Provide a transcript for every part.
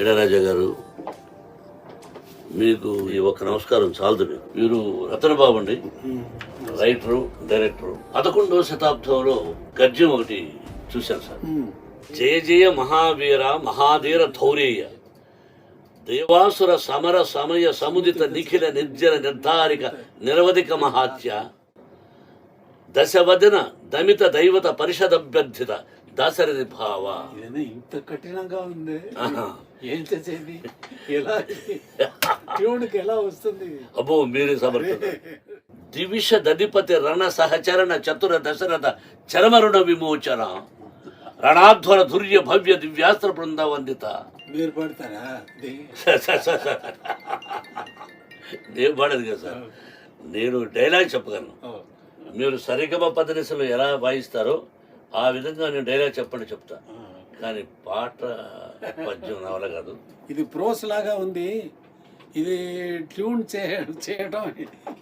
ఇళరాజా గారు మీకు ఈ ఒక్క నమస్కారం చాలదు మీకు. మీరు రతనబాబు అండి. Writer director. పదకొండవ శతాబ్దంలో గద్యం ఒకటి చూశాను సార్. జయ జయ మహావీర మహాధీర ధౌరేయ. దేవాసుర సమర సమయ సముదిత నిఖిల నిర్జన నిర్ధారిక నిరవధిక మహాత్య. దశవదన దమిత దైవత పరిషదభ్యర్థిత దాశరథి భావ. ఇదేనా ఇంత కఠినంగా ఉంది. ఏం చేసేది? ఎలా? ట్యూన్కి ఎలా వస్తుంది? అబ్బో మీరే సమర్థత దివిష దధిపతి రణ సహచరణ చతుర దశరథ చరమరుణ విమోచన. రణాధ్వర ధుర్య భవ్య దివ్యాస్త్ర బృంద వందిత మీరు పడతారా? నేను పాడదు కదా సార్. నేను డైలాగ్ చెప్పగలను. మీరు సరిగమ పదనిసలు ఎలా వాయిస్తారో ఆ విధంగా నేను డైలాగ్ చెప్పండి చెప్తా. కానీ పాట పద్యం నా వల్ల కాదు. ఇది ప్రోస్ లాగా ఉంది. ఇది ట్యూన్ చేయడం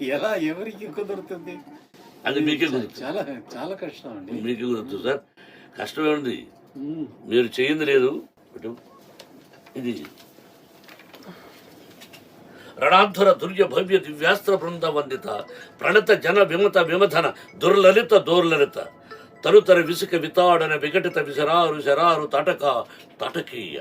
ఎలా ఎవరికి కుదురుతుంది? అది మీకే కుదురుతుంది. చాలా చాలా కష్టం అండి. మీకే కుదురుతుంది సార్. కష్టమే ఉంది. మీరు చేయింది లేదు. ఇది. రణాధ్వర దుర్య భవ్య దివ్యాస్త్ర బృంద వందిత ప్రణత జన విమత విమథన దుర్లలిత దోర్లలిత. తరుతర విసుక వితాడన విఘటిత విసరారు శరారు తటక తటకీయ.